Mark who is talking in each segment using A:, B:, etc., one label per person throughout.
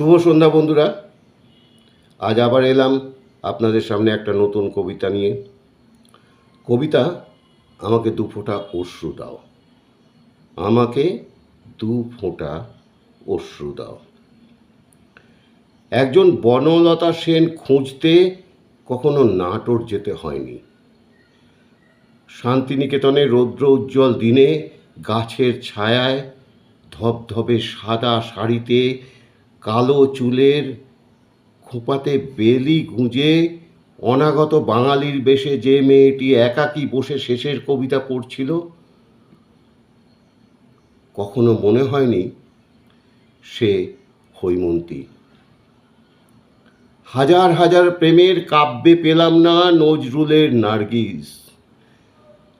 A: শুভ সন্ধ্যা বন্ধুরা। আজ আবার এলাম আপনাদের সামনে একটা নতুন কবিতা নিয়ে। কবিতা, আমাকে দু ফোঁটা অশ্রু দাও। আমাকে দু ফোঁটা অশ্রু দাও। একজন বনলতা সেন খুঁজতে কখনো নাটোর যেতে হয়নি। শান্তিনিকেতনে রৌদ্র উজ্জ্বল দিনে গাছের ছায়ায় ধবধবে সাদা শাড়িতে কালো চুলের খোপাতে বেলি গুঁজে অনাগত বাঙালির বেশে যে মেয়েটি একাকী বসে শেষের কবিতা পড়ছিল, কখনো মনে হয়নি সে হৈমন্তী। হাজার হাজার প্রেমের কাব্যে পেলাম না নজরুলের নার্গিস।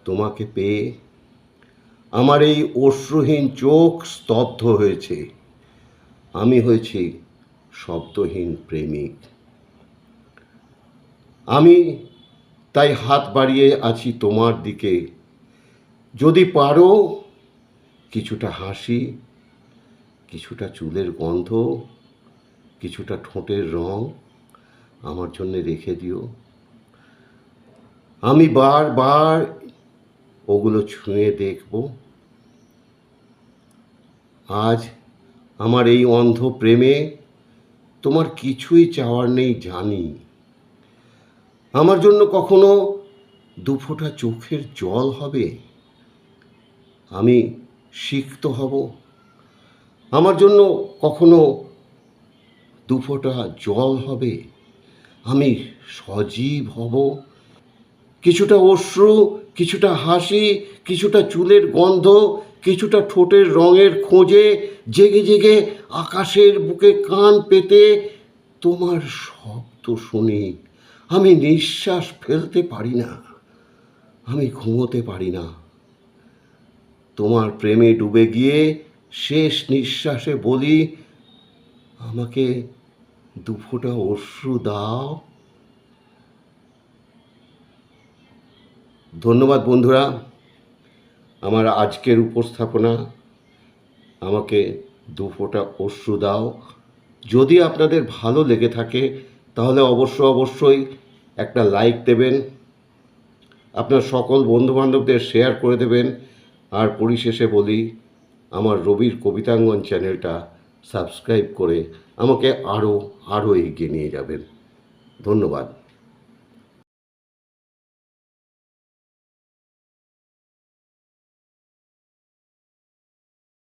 A: তোমাকে পেয়ে আমার এই অশ্রুহীন চোখ স্তব্ধ হয়েছে। আমি হয়েছি শব্দহীন প্রেমিক। আমি তাই হাত বাড়িয়ে আছি তোমার দিকে। যদি পারো কিছুটা হাসি, কিছুটা চুলের গন্ধ, কিছুটা ঠোঁটের রং আমার জন্য রেখে দিও। আমি বারবার ওগুলো ছুঁয়ে দেখব। আজ আমার এই অন্ধ প্রেমে তোমার কিছুই চাওয়ার নেই জানি। আমার জন্য কখনো দুফোঁটা চোখের জল হবে? আমি সিক্ত হব? আমার জন্য কখনো দুফোঁটা জল হবে? আমি সজীব হব? কিছুটা অশ্রু, কিছুটা হাসি, কিছুটা চুলের গন্ধ কিছুটা ঠোঁটের রঙের খোঁজে জেগে জেগে আকাশের বুকে কান পেতে তোমার শব্দ শুনি। আমি নিঃশ্বাস ফেলতে পারি না। আমি ঘুমোতে পারি না। তোমার প্রেমে ডুবে গিয়ে শেষ নিঃশ্বাসে বলি, আমাকে দুফোঁটা অশ্রু দাও। ধন্যবাদ বন্ধুরা। আমার আজকের উপস্থাপনা, আমাকে দু ফোঁটা অশ্রু দাও। যদি আপনাদের ভালো লেগে থাকে, তাহলে অবশ্য অবশ্যই একটা লাইক দেবেন, আপনার সকল বন্ধুবান্ধবদের শেয়ার করে দেবেন। আর পরিশেষে বলি, আমার রবির কবিতাঙ্গন চ্যানেলটা সাবস্ক্রাইব করে আমাকে আরও আরও এগিয়ে নিয়ে যাবেন। ধন্যবাদ।